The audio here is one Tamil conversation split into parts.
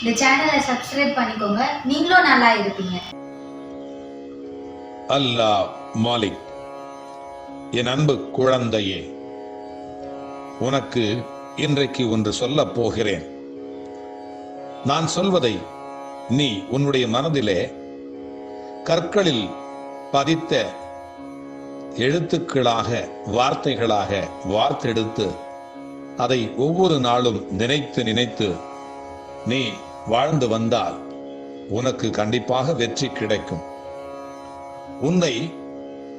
இந்த சேனலை சப்ஸ்கிரைப் பண்ணிக்கோங்க. நீங்களும் நல்லா இருப்பீங்க. அல்லாஹ் மாலிக் என் அன்பு குழந்தையே உனக்கு இன்றைக்கு ஒன்று சொல்லப் போகிறேன். நான் சொல்வதை நீ உன்னுடைய மனதிலே கற்களில் பதித்த எழுத்துக்களாக வார்த்தைகளாக வார்த்தெடுத்து அதை ஒவ்வொரு நாளும் நினைத்து நினைத்து நீ வாழ்ந்து வந்தால் உனக்கு கண்டிப்பாக வெற்றி கிடைக்கும். உன்னை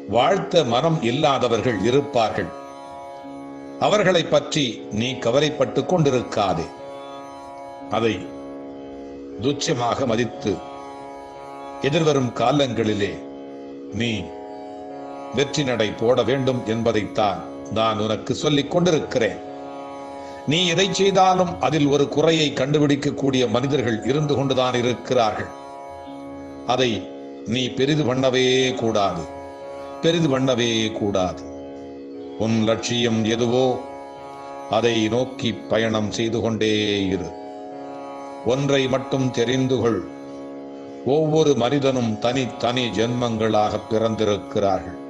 வாழ்த்த மனம் இல்லாதவர்கள் இருப்பார்கள். அவர்களை பற்றி நீ கவலைப்பட்டு கொண்டிருக்காதே. அதை துச்சமாக மதித்து எதிர்வரும் காலங்களிலே நீ வெற்றி நடை போட வேண்டும் என்பதைத்தான் நான் உனக்கு சொல்லிக் கொண்டிருக்கிறேன். நீ எதை செய்தாலும் அதில் ஒரு குறையை கண்டுபிடிக்கக்கூடிய மனிதர்கள் இருந்து கொண்டுதான் இருக்கிறார்கள். அதை நீ பெரிது பண்ணவே கூடாது. பெரிது பண்ணவே கூடாது. உன் லட்சியம் எதுவோ அதை நோக்கி பயணம் செய்து கொண்டே இரு. ஒன்றை மட்டும் தெரிந்து கொள். ஒவ்வொரு மனிதனும் தனித்தனி ஜென்மங்களாக பிறந்திருக்கிறார்கள்.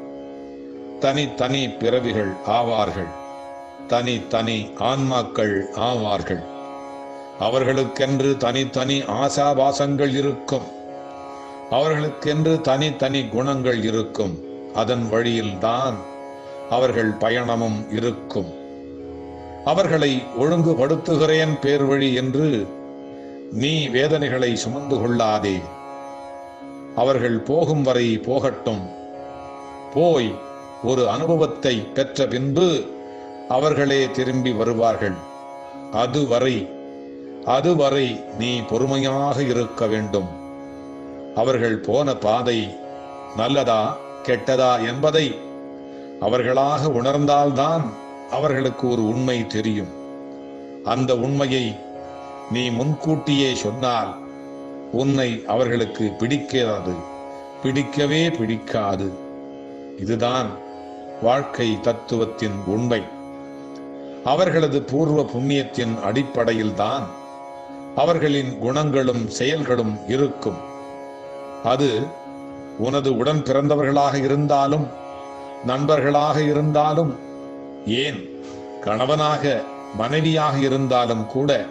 தனி தனி பிறவிகள் ஆவார்கள். தனி தனி ஆன்மாக்கள் ஆவார்கள். அவர்களுக்கென்று தனித்தனி ஆசாபாசங்கள் இருக்கும். அவர்களுக்கென்று தனித்தனி குணங்கள் இருக்கும். அதன் வழியில்தான் அவர்கள் பயணமும் இருக்கும். அவர்களை ஒழுங்குபடுத்துகிறேன் பேர் வழி என்று நீ வேதனைகளை சுமந்து கொள்ளாதே. அவர்கள் போகும் வரை போகட்டும். போய் ஒரு அனுபவத்தை பெற்ற பின்பு அவர்களே திரும்பி வருவார்கள். அதுவரை அதுவரை நீ பொறுமையாக இருக்க வேண்டும். அவர்கள் போன பாதை நல்லதா கெட்டதா என்பதை அவர்களாக உணர்ந்தால்தான் அவர்களுக்கு ஒரு உண்மை தெரியும். அந்த உண்மையை நீ முன்கூட்டியே சொன்னால் உன்னை அவர்களுக்கு பிடிக்காது பிடிக்கவே பிடிக்காது. இதுதான் வாழ்க்கை தத்துவத்தின் உண்மை. அவர்களது பூர்வ புண்ணியத்தின் அடிப்படையில்தான் அவர்களின் குணங்களும் செயல்களும் இருக்கும். அது உனது உடன் பிறந்தவர்களாக இருந்தாலும் நண்பர்களாக இருந்தாலும் ஏன் கணவனாக மனைவியாக இருந்தாலும் கூட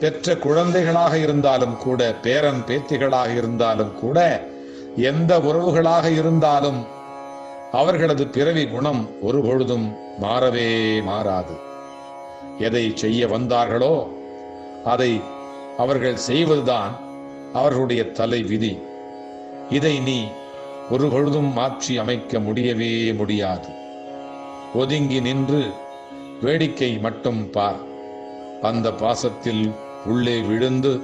பெற்ற குழந்தைகளாக இருந்தாலும் கூட பேரன் பேத்திகளாக இருந்தாலும் கூட எந்த உறவுகளாக இருந்தாலும் அவர்களது பிறவி குணம் ஒருபொழுதும் மாறவே மாறாது. எதை செய்ய வந்தார்களோ அதை அவர்கள் செய்வதுதான் அவர்களுடைய தலை விதி. இதை நீ ஒரு பொழுதும் மாற்றி அமைக்க முடியவே முடியாது. ஒதுங்கி நின்று வேடிக்கை மட்டும் பார். அந்த பாசத்தில் உள்ளே விழுந்து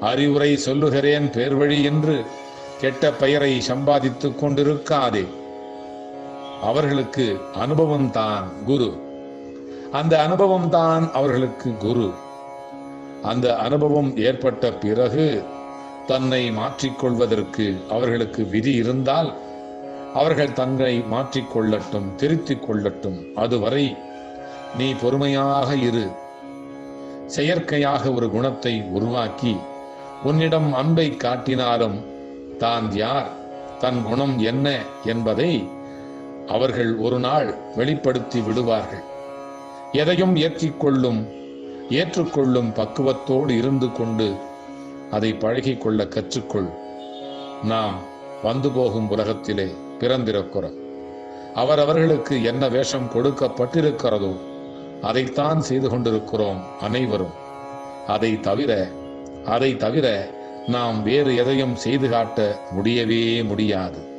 அறிவுரை சொல்லுகிறேன் பேர்வழி என்று கெட்ட பெயரை சம்பாதித்துக் கொண்டிருக்காதே. அவர்களுக்கு அனுபவம் தான் குரு. அந்த அனுபவம் தான் அவர்களுக்கு குரு. அந்த அனுபவம் ஏற்பட்ட பிறகு தன்னை மாற்றிக்கொள்வதற்கு அவர்களுக்கு விதி இருந்தால் அவர்கள் தன்னை மாற்றிக்கொள்ளட்டும் திருத்திக் கொள்ளட்டும். அதுவரை நீ பொறுமையாக இரு. செயற்கையாக ஒரு குணத்தை உருவாக்கி உன்னிடம் அன்பை காட்டினாலும் தான் யார் தன் குணம் என்ன என்பதை அவர்கள் ஒரு நாள் வெளிப்படுத்தி விடுவார்கள். எதையும் ஏற்றிக்கொள்ளும் ஏற்றுக்கொள்ளும் பக்குவத்தோடு இருந்து கொண்டு அதை பழகிக் கொள்ள கற்றுக்கொள். நாம் வந்து போகும் உலகத்திலே பிறந்திருக்கிறோம். அவரவர்களுக்கு என்ன வேஷம் கொடுக்கப்பட்டிருக்கிறதோ அதைத்தான் செய்து கொண்டிருக்கிறோம் அனைவரும். அதை தவிர அதை தவிர நாம் வேறு எதையும் செய்து காட்ட முடியவே முடியாது.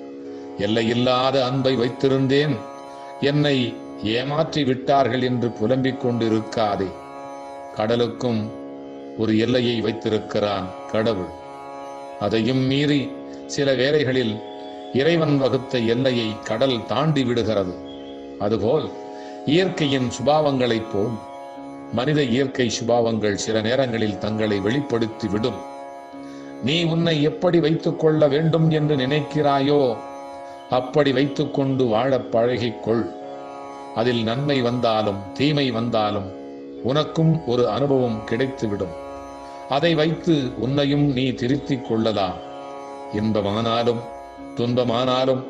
எல்லையில்லாத அன்பை வைத்திருந்தேன். என்னை ஏமாற்றி விட்டார்கள் என்று புலம்பிக் கொண்டிருக்காதே. கடலுக்கும் ஒரு எல்லையை வைத்திருக்கிறான் கடவுள். அதையும் மீறி சில வேளைகளில் இறைவன் வகுத்த எல்லையை கடல் தாண்டி விடுகிறது. அதுபோல் இயற்கையின் சுபாவங்களைப் போல் மனித இயற்கை சுபாவங்கள் சில நேரங்களில் தங்களை வெளிப்படுத்தி விடும். நீ உன்னை எப்படி வைத்துக் கொள்ள வேண்டும் என்று நினைக்கிறாயோ அப்படி வைத்துக்கொண்டு வாழப் பழகிக்கொள். அதில் நன்மை வந்தாலும் தீமை வந்தாலும் உனக்கும் ஒரு அனுபவம் கிடைத்துவிடும். அதை வைத்து உன்னையும் நீ திருத்திக் கொள்ளலாம். இன்பமானாலும் துன்பமானாலும்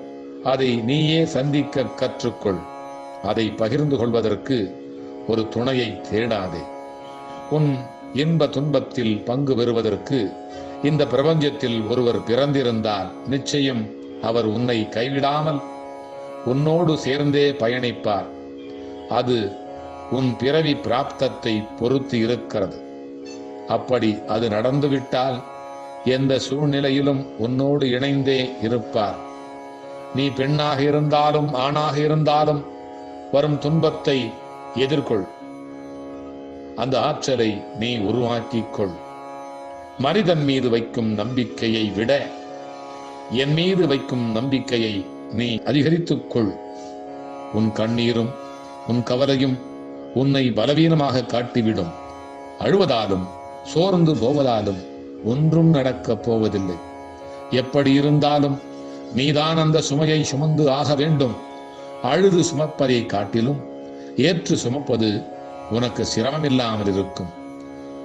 அதை நீயே சந்திக்க கற்றுக்கொள். அதை பகிர்ந்து கொள்வதற்கு ஒரு துணையை தேடாதே. உன் இன்ப துன்பத்தில் பங்கு பெறுவதற்கு இந்த பிரபஞ்சத்தில் ஒருவர் பிறந்திருந்தால் நிச்சயம் அவர் உன்னை கைவிடாமல் உன்னோடு சேர்ந்தே பயணிப்பார். அது உன் பிறவி பிராப்தத்தை பொறுத்து இருக்கிறது. அப்படி அது நடந்துவிட்டால் எந்த சூழ்நிலையிலும் உன்னோடு இணைந்தே இருப்பார். நீ பெண்ணாக இருந்தாலும் ஆணாக இருந்தாலும் வரும் துன்பத்தை எதிர்கொள். அந்த ஆற்றலை நீ உருவாக்கிக் கொள். மனிதன் மீது வைக்கும் நம்பிக்கையை விட என் மீது வைக்கும் நம்பிக்கையை நீ அதிகரித்துக் கொள் உன் கண்ணீரும் உன் கவலையும் உன்னை பலவீனமாக காட்டிவிடும். அழுவதாலும் சோர்ந்து போவதாலும் ஒன்றும் நடக்கப் போவதில்லை. எப்படி இருந்தாலும் நீதான் அந்த சுமையை சுமந்து ஆக வேண்டும். அழுது சுமப்பதை காட்டிலும் ஏற்று சுமப்பது உனக்கு சிரமமில்லாமல் இருக்கும்.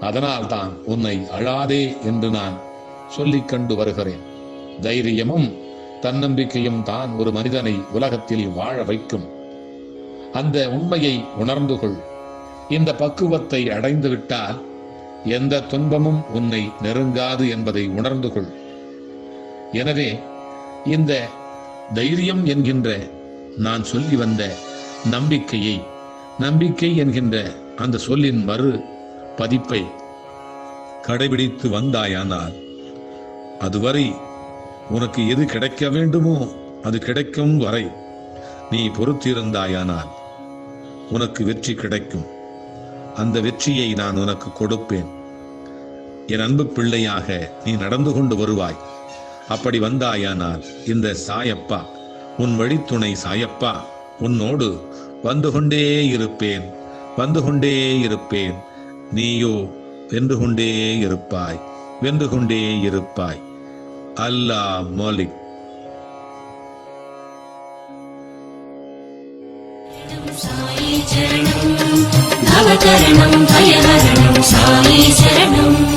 அதனால்தான் உன்னை அழாதே என்று நான் சொல்லிக் கண்டு வருகிறேன். தைரியமும் தன்னம்பிக்கையும் தான் ஒரு மனிதனை உலகத்தில் வாழ வைக்கும். அந்த உண்மையை உணர்ந்து கொள். இந்த பக்குவத்தை அடைந்துவிட்டால் எந்த துன்பமும் உன்னை நெருங்காது என்பதை உணர்ந்து கொள். எனவே இந்த தைரியம் என்கின்ற நான் சொல்லி வந்த நம்பிக்கையை நம்பிக்கை என்கின்ற அந்த சொல்லின் மறு பதிப்பை கடைபிடித்து வந்தாயானால் அதுவரை உனக்கு எது கிடைக்க வேண்டுமோ அது கிடைக்கும் வரை நீ பொறுத்திருந்தாயானால் உனக்கு வெற்றி கிடைக்கும். அந்த வெற்றியை நான் உனக்கு கொடுப்பேன். என் அன்பு பிள்ளையாக நீ நடந்து கொண்டு வருவாய். அப்படி வந்தாயானால் இந்த சாயப்பா உன் வழித்துணை சாயப்பா உன்னோடு வந்து கொண்டே இருப்பேன் வந்து கொண்டே இருப்பேன். நீயோ வென்று கொண்டே இருப்பாய் வென்று கொண்டே இருப்பாய். আল্লাহ মলিক चरणं भवचरणं भयहरणं सायि शरणम्